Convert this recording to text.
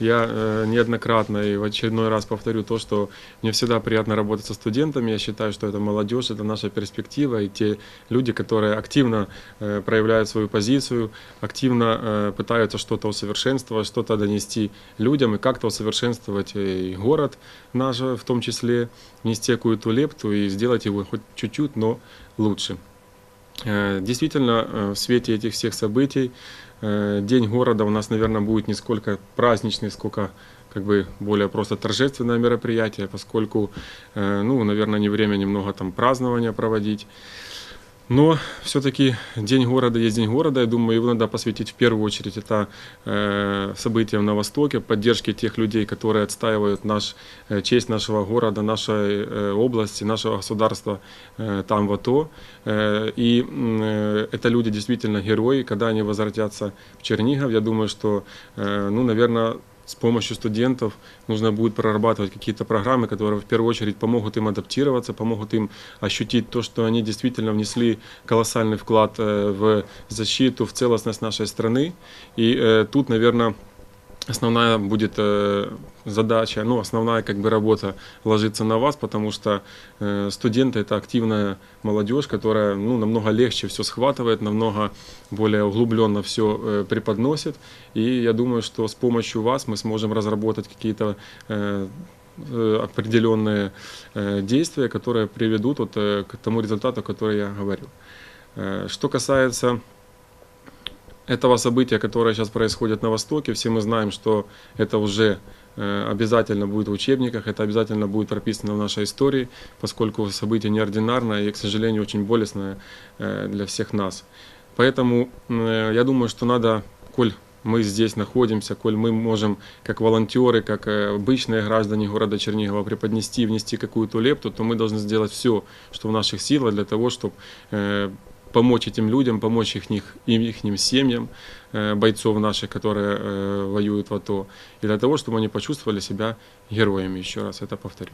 Я э, неоднократно и в очередной раз повторю то, что мне всегда приятно работать со студентами. Я считаю, что это молодежь, это наша перспектива и те люди, которые активно э, проявляют свою позицию, активно э, пытаются что-то усовершенствовать, что-то донести людям и как-то усовершенствовать и город наш в том числе, внести какую-то лепту и сделать его хоть чуть-чуть, но лучше. Э, Действительно, э, в свете этих всех событий э, День города у нас, наверное, будет не сколько праздничный, сколько как бы более просто торжественное мероприятие, поскольку, ну, наверное, не время немного там празднования проводить. Но все-таки День города есть День города. Я думаю, его надо посвятить в первую очередь это э, событиям на Востоке, поддержке тех людей, которые отстаивают наш, э, честь нашего города, нашей э, области, нашего государства там в АТО. И это люди действительно герои. Когда они возвратятся в Чернигов, я думаю, что, ну, наверное, с помощью студентов нужно будет прорабатывать какие-то программы, которые в первую очередь помогут им адаптироваться, помогут им ощутить то, что они действительно внесли колоссальный вклад э, в защиту, в целостность нашей страны. И э, тут, наверное, основная будет э, задача, ну, основная как бы работа ложится на вас, потому что э, студенты это активная молодежь, которая ну, намного легче все схватывает, намного более углубленно все э, преподносит. И я думаю, что с помощью вас мы сможем разработать какие-то э, э, определенные э, действия, которые приведут вот, э, к тому результату, который я говорил. Э, Что касается этого события, которое сейчас происходит на Востоке, все мы знаем, что это уже обязательно будет в учебниках, это обязательно будет прописано в нашей истории, поскольку событие неординарное и, к сожалению, очень болезненное э, для всех нас. Поэтому э, я думаю, что надо, коль мы здесь находимся, коль мы можем как волонтеры, как э, обычные граждане города Чернигова преподнести, внести какую-то лепту, то мы должны сделать все, что в наших силах для того, чтобы помочь этим людям, помочь их, их семьям, э, бойцов наших, которые э, воюют в АТО, и для того, чтобы они почувствовали себя героями, еще раз это повторю.